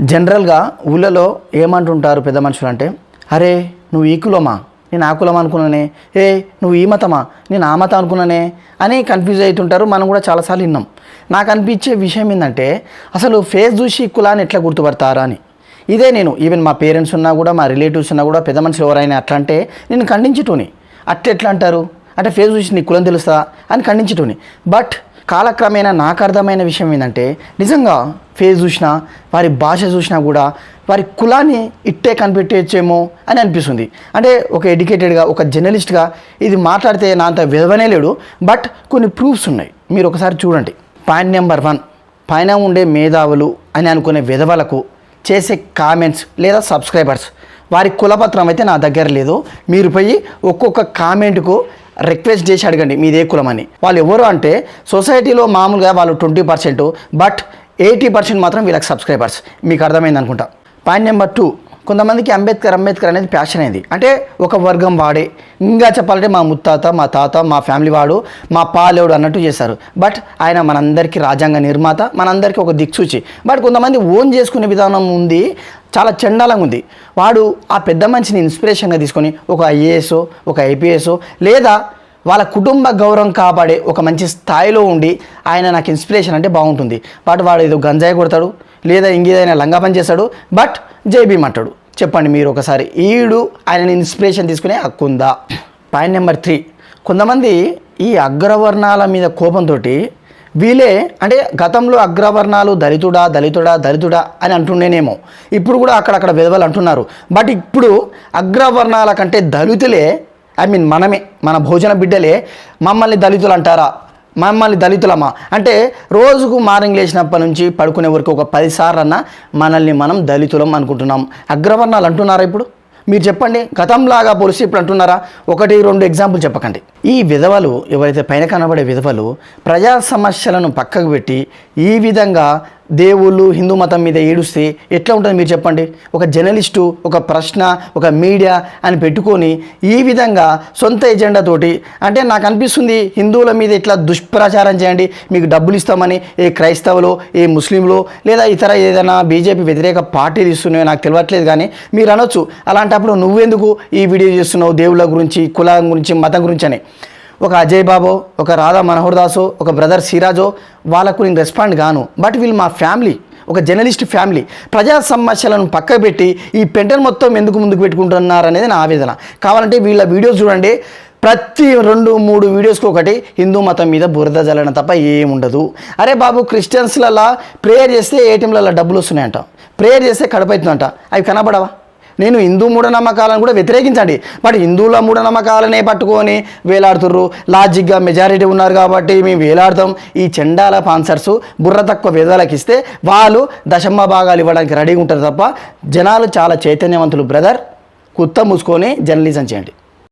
జనరల్గా ఊళ్ళలో ఏమంటుంటారు పెద్ద మనుషులు అంటే అరే నువ్వు ఈ కులమా? నేను ఆ కులం అనుకున్నానే. ఏ నువ్వు ఈ మతమా? నేను ఆ మతం అనుకున్నానే. అని కన్ఫ్యూజ్ అవుతుంటారు మనం కూడా చాలాసార్లు విన్నాం. నాకు అనిపించే విషయం ఏంటంటే అసలు ఫేస్ చూసి కులాన్ని ఎట్లా గుర్తుపడతారా అని. ఇదే నేను. ఈవెన్ మా పేరెంట్స్ ఉన్నా కూడా మా రిలేటివ్స్ ఉన్నా కూడా పెద్ద మనుషులు ఎవరైనా అట్లా అంటే నేను ఖండించుటోని. అట్లా ఎట్లా అంటారు? అంటే ఫేస్ చూసి నీ కులం తెలుస్తా అని ఖండించుటోని. బట్ కాలక్రమేణా నాకు అర్థమైన విషయం ఏంటంటే నిజంగా ఫేస్ చూసినా వారి భాష చూసినా కూడా వారి కులాన్ని ఇట్టే కనిపెట్టేచ్చేమో అని అనిపిస్తుంది. అంటే ఒక ఎడ్యుకేటెడ్గా ఒక జర్నలిస్ట్గా ఇది మాట్లాడితే నా అంత విధవనే లేడు. బట్ కొన్ని ప్రూఫ్స్ ఉన్నాయి. మీరు ఒకసారి చూడండి. పాయింట్ నెంబర్ వన్ పైన ఉండే మేధావులు అని అనుకునే విధవలకు చేసే కామెంట్స్ లేదా సబ్స్క్రైబర్స్. వారి కులపత్రం అయితే నా దగ్గర లేదు. మీరు పోయి ఒక్కొక్క కామెంట్కు రిక్వెస్ట్ చేసి అడగండి. మీదే కులం అని. వాళ్ళు ఎవరు అంటే సొసైటీలో మామూలుగా వాళ్ళు twenty percent but eighty percent మాత్రం వీళ్ళకి సబ్స్క్రైబర్స్ మీకు అర్థమైంది అనుకుంటా. పాయింట్ నెంబర్ టూ కొంతమందికి అంబేద్కర్ అంబేద్కర్ అనేది ప్యాషన్ అయింది. అంటే ఒక వర్గం వాడే. ఇంకా చెప్పాలంటే మా ముత్తాత మా తాత మా ఫ్యామిలీ వాడు మా పాలేవుడు అన్నట్టు చేశారు. బట్ ఆయన మనందరికీ రాజ్యాంగ నిర్మాత మనందరికీ ఒక దిక్సూచి. బట్ కొంతమంది ఓన్ చేసుకునే విధానం ఉంది. చాలా చండాలంగా ఉంది. వాడు ఆ పెద్ద మనిషిని ఇన్స్పిరేషన్గా తీసుకొని ఒక ఐఏఎస్ ఒక ఐపీఎస్ లేదా వాళ్ళ కుటుంబ గౌరవం కాపాడే ఒక మంచి స్థాయిలో ఉండి ఆయన నాకు ఇన్స్పిరేషన్ అంటే బాగుంటుంది. బట్ వాడు ఏదో గంజాయి కొడతాడు లేదా ఇంకేదైనా లంగా పని చేస్తాడు బట్ జై భీమ్ అంటాడు చెప్పండి మీరు ఒకసారి. ఈడు ఆయన ఇన్స్పిరేషన్ తీసుకునే హక్కు ఉందా పాయింట్ నెంబర్ త్రీ కొంతమంది ఈ అగ్రవర్ణాల మీద కోపంతో వీలే అంటే గతంలో అగ్రవర్ణాలు దళితుడా దళితుడా దళితుడా అని అంటుండేనేమో. ఇప్పుడు కూడా అక్కడక్కడ విధవలు అంటున్నారు. బట్ ఇప్పుడు అగ్రవర్ణాల కంటే దళితులే ఐ మీన్ మనమే మన భోజన బిడ్డలే మమ్మల్ని దళితులు అంటారా మమ్మల్ని దళితులమా? అంటే రోజుకు మార్నింగ్ లేచినప్పటి నుంచి పడుకునే వరకు ఒక పదిసార్లు అన్న మనల్ని మనం దళితులం అనుకుంటున్నాం. అగ్రవర్ణాలు అంటున్నారా ఇప్పుడు? మీరు చెప్పండి. గతంలాగా పోలిసి ఇప్పుడు అంటున్నారా? ఒకటి రెండు ఎగ్జాంపుల్ చెప్పకండి. ఈ విధవలు ఎవరైతే పైన కనబడే విధవలు ప్రజా సమస్యలను పక్కకు పెట్టి ఈ విధంగా దేవుళ్ళు హిందూ మతం మీద ఏడుస్తే ఎట్లా ఉంటుంది మీరు చెప్పండి? ఒక జర్నలిస్టు ఒక ప్రశ్న ఒక మీడియా అని పెట్టుకొని ఈ విధంగా సొంత ఎజెండాతోటి అంటే నాకు అనిపిస్తుంది హిందువుల మీద ఇట్లా దుష్ప్రచారం చేయండి మీకు డబ్బులు ఇస్తామని ఏ క్రైస్తవులు ఏ ముస్లింలు లేదా ఇతర ఏదైనా బీజేపీ వ్యతిరేక పార్టీలు ఇస్తున్నాయో నాకు తెలియట్లేదు కానీ మీరు అనొచ్చు. అలాంటప్పుడు నువ్వెందుకు ఈ వీడియో చేస్తున్నావు? దేవుళ్ళ గురించి కులం గురించి మతం గురించి అని. ఒక అజయ్ బాబో ఒక రాధా మనోహర్ దాసో ఒక బ్రదర్ సిరాజో వాళ్ళకు నేను రెస్పాండ్ గాను. బట్ వీళ్ళు మా ఫ్యామిలీ ఒక జర్నలిస్ట్ ఫ్యామిలీ ప్రజా సమస్యలను పక్క పెట్టి ఈ పెంటను మొత్తం ఎందుకు ముందుకు పెట్టుకుంటున్నారు అనేది నా ఆవేదన. కావాలంటే వీళ్ళ వీడియోస్ చూడండి. ప్రతి రెండు మూడు వీడియోస్కి ఒకటి హిందూ మతం మీద బురద జల్లడం తప్ప ఏముండదు అరే బాబు క్రిస్టియన్స్లలా ప్రేయర్ చేస్తే ఏటీఎంలలో డబ్బులు వస్తున్నాయంట. ప్రేయర్ చేస్తే కడపవుతుందంట అవి కనబడవా? నేను హిందూ మూఢనమ్మకాలను కూడా వ్యతిరేకించండి. బట్ హిందువుల మూఢనమ్మకాలనే పట్టుకొని వేలాడుతుర్రు. లాజిక్గా మెజారిటీ ఉన్నారు కాబట్టి మేము వేలాడతాం. ఈ చెండాల పాన్సర్స్ బుర్ర తక్కువ వేదాలకు ఇస్తే వాళ్ళు దశమ భాగాలు ఇవ్వడానికి రెడీగా ఉంటారు తప్ప జనాలు చాలా చైతన్యవంతులు బ్రదర్. కుత్త మూసుకొని జర్నలిజం చేయండి.